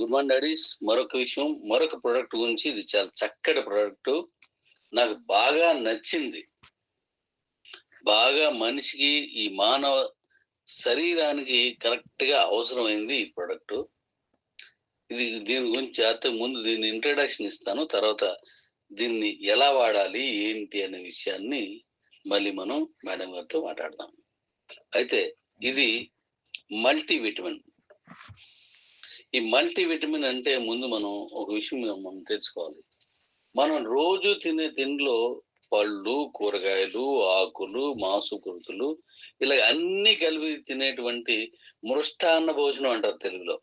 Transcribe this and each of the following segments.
Good morning daddy's. మరొక విషయం మరొక ప్రోడక్ట్ గురించి ఇది చాలా చక్కటి ప్రోడక్ట్ నాకు బాగా నచ్చింది. బాగా మనిషికి ఈ మానవ శరీరానికి కరెక్ట్గా అవసరమైంది ఈ ప్రోడక్ట్ ఇది దీని గురించి జాగ్రత్తగా ముందు దీన్ని ఇంట్రడక్షన్ ఇస్తాను. తర్వాత దీన్ని ఎలా వాడాలి ఏంటి అనే విషయాన్ని మళ్ళీ మనం మేడం గారితో మాట్లాడదాం. అయితే ఇది మల్టీ విటమిన్ ఈ మల్టీ విటమిన్ అంటే ముందు మనం ఒక విషయం మనం తెలుసుకోవాలి. మనం రోజు తినే తిండిలో పళ్ళు కూరగాయలు ఆకులు మాసుకృతులు ఇలా అన్ని కలిపి తినేటువంటి మృష్టాన్న భోజనం అంటారు తెలుగులో.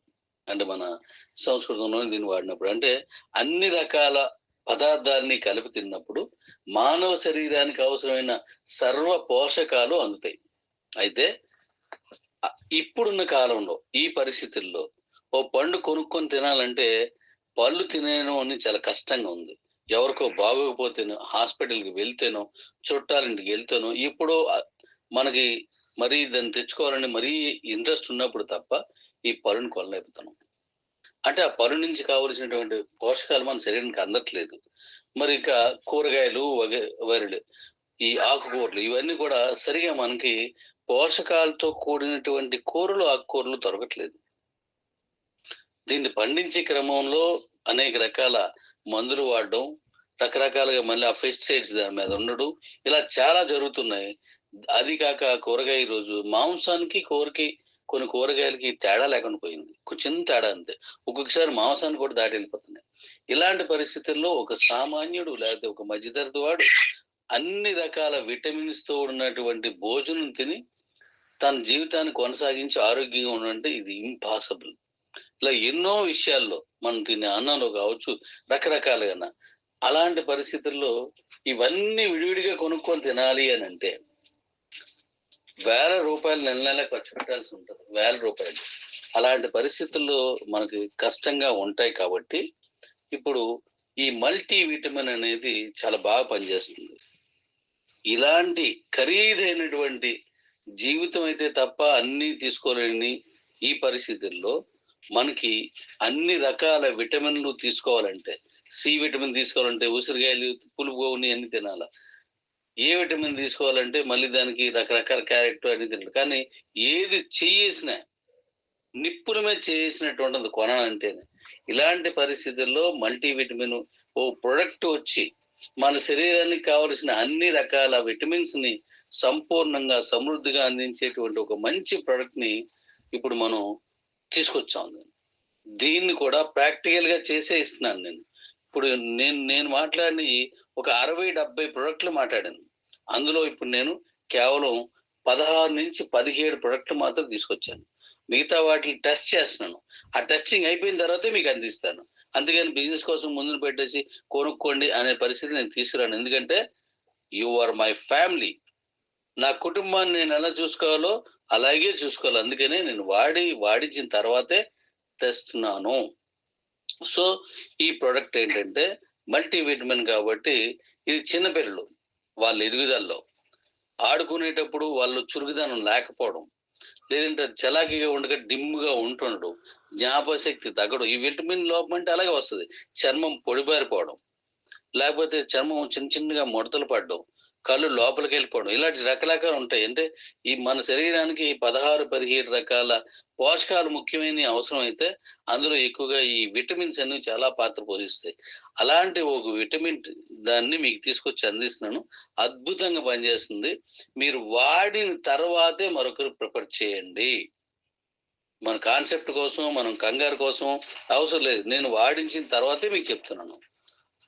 అంటే మన సంస్కృతంలో దీన్ని వాడినప్పుడు. అంటే అన్ని రకాల పదార్థాలని కలిపి తిన్నప్పుడు మానవ శరీరానికి అవసరమైన సర్వ పోషకాలు అందుతాయి. అయితే ఇప్పుడున్న కాలంలో ఈ పరిస్థితుల్లో ఓ పండు కొనుక్కొని తినాలంటే పళ్ళు తినేను అని చాలా కష్టంగా ఉంది. ఎవరికో బాగోకపోతేనో హాస్పిటల్కి వెళ్తేనో చుట్టాలింటికి వెళ్తేనో ఇప్పుడు మనకి మరీ దాన్ని తెచ్చుకోవాలని మరీ ఇంట్రెస్ట్ ఉన్నప్పుడు తప్ప ఈ పళ్ళుని కొనలేకపోతున్నాం. అంటే ఆ పళ్ళు నుంచి కావలసినటువంటి పోషకాలు మన శరీరానికి అందట్లేదు. మరి ఇక కూరగాయలు వగ- వరిలు ఈ ఆకుకూరలు ఇవన్నీ కూడా సరిగా మనకి పోషకాలతో కూడినటువంటి కూరలు ఆకుకూరలు దొరకట్లేదు. దీన్ని పండించే క్రమంలో అనేక రకాల మందులు వాడడం రకరకాలుగా మళ్ళీ ఆ పెస్టిసైడ్స్ దాని మీద ఉండడం ఇలా చాలా జరుగుతున్నాయి. అది కాక కూరగాయ రోజు మాంసానికి కూరకి కొన్ని కూరగాయలకి తేడా లేకుండా పోయింది. చిన్న తేడా అంతే. ఒక్కొక్కసారి మాంసాన్ని కూడా దాటి వెళ్ళిపోతున్నాయి. ఇలాంటి పరిస్థితుల్లో ఒక సామాన్యుడు లేకపోతే ఒక మధ్యతరగతి వాడు అన్ని రకాల విటమిన్స్తో ఉన్నటువంటి భోజనం తిని తన జీవితాన్ని కొనసాగించి ఆరోగ్యంగా ఉండాలంటే ఇది ఇంపాసిబుల్ ఇలా ఎన్నో విషయాల్లో మనం తినే అన్నంలో కావచ్చు రకరకాలుగా అలాంటి పరిస్థితుల్లో ఇవన్నీ విడివిడిగా కొనుక్కొని తినాలి అని అంటే వేల రూపాయలు నెల నెల ఖర్చు పెట్టాల్సి ఉంటుంది వేల రూపాయలు. అలాంటి పరిస్థితుల్లో మనకి కష్టంగా ఉంటాయి కాబట్టి ఇప్పుడు ఈ మల్టీ విటమిన్ అనేది చాలా బాగా పనిచేస్తుంది. ఇలాంటి ఖరీదైనటువంటి జీవితం అయితే తప్ప అన్ని తీసుకోలేని ఈ పరిస్థితుల్లో మనకి అన్ని రకాల విటమిన్లు తీసుకోవాలంటే సి విటమిన్ తీసుకోవాలంటే ఉసిరికాయలు పులుపు గోవుని అన్ని తినాలా. ఏ విటమిన్ తీసుకోవాలంటే మళ్ళీ దానికి రకరకాల క్యారెక్టర్ అన్ని తినాలి. కానీ ఏది చేసినా నిప్పుల మీద చేసినటువంటిది కొనాలంటేనే. ఇలాంటి పరిస్థితుల్లో మల్టీ విటమిన్ ఓ ప్రొడక్ట్ వచ్చి మన శరీరానికి కావలసిన అన్ని రకాల విటమిన్స్ని సంపూర్ణంగా సమృద్ధిగా అందించేటువంటి ఒక మంచి ప్రొడక్ట్ని ఇప్పుడు మనం తీసుకొచ్చాం దీన్ని కూడా ప్రాక్టికల్గా చేసే ఇస్తున్నాను నేను. ఇప్పుడు నేను నేను మాట్లాడిన ఒక అరవై డెబ్బై ప్రొడక్ట్లు మాట్లాడాను. అందులో ఇప్పుడు నేను కేవలం పదహారు నుంచి పదిహేడు ప్రొడక్ట్లు మాత్రం తీసుకొచ్చాను. మిగతా వాటిని టెస్ట్ చేస్తున్నాను. ఆ టెస్టింగ్ అయిపోయిన తర్వాతే మీకు అందిస్తాను. అందుకని బిజినెస్ కోసం ముందు పెట్టేసి కొనుక్కోండి అనే పరిస్థితి నేను తీసుకురాను. ఎందుకంటే యు ఆర్ మై ఫ్యామిలీ. నా కుటుంబాన్ని నేను ఎలా చూసుకోవాలో అలాగే చూసుకోవాలి. అందుకనే నేను వాడి వాడించిన తర్వాతే తెస్తున్నాను. సో ఈ ప్రోడక్ట్ ఏంటంటే మల్టీ విటమిన్ కాబట్టి ఇది చిన్నపిల్లలు వాళ్ళ ఎదుగుదలలో. ఆడుకునేటప్పుడు వాళ్ళు చురుకుదనం లేకపోవడం లేదంటే చలాకీగా ఉండగా డిమ్గా ఉంటుండడం జ్ఞాపశక్తి తగ్గడం ఈ విటమిన్ లోపం అంటే అలాగే వస్తుంది. చర్మం పొడిబారిపోవడం లేకపోతే చర్మం చిన్న చిన్నగా ముడతలు పడడం కళ్ళు లోపలికి వెళ్ళిపోవడం. ఇలాంటి రకరకాలు ఉంటాయి. అంటే ఈ మన శరీరానికి పదహారు పదిహేడు రకాల పోషకాలు ముఖ్యమైన అవసరం అయితే అందులో ఎక్కువగా ఈ విటమిన్స్ అన్ని చాలా పాత్ర పోషిస్తాయి. అలాంటి ఒక విటమిన్ దాన్ని మీకు తీసుకొచ్చి అందిస్తున్నాను. అద్భుతంగా పనిచేస్తుంది. మీరు వాడిన తర్వాతే మరొకరు ప్రిపేర్ చేయండి. మన కాన్సెప్ట్ కోసం మనం కంగారు కోసం అవసరం లేదు. నేను వాడించిన తర్వాతే మీకు చెప్తున్నాను.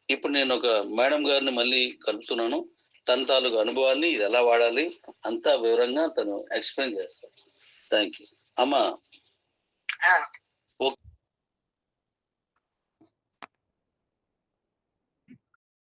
ఇప్పుడు నేను ఒక మేడం గారిని మళ్ళీ కలుపుతున్నాను. తన తాలూకు అనుభవాన్ని ఇది ఎలా వాడాలి అంతా వివరంగా తను ఎక్స్ప్లెయిన్ చేస్తాను థ్యాంక్ యూ అమ్మా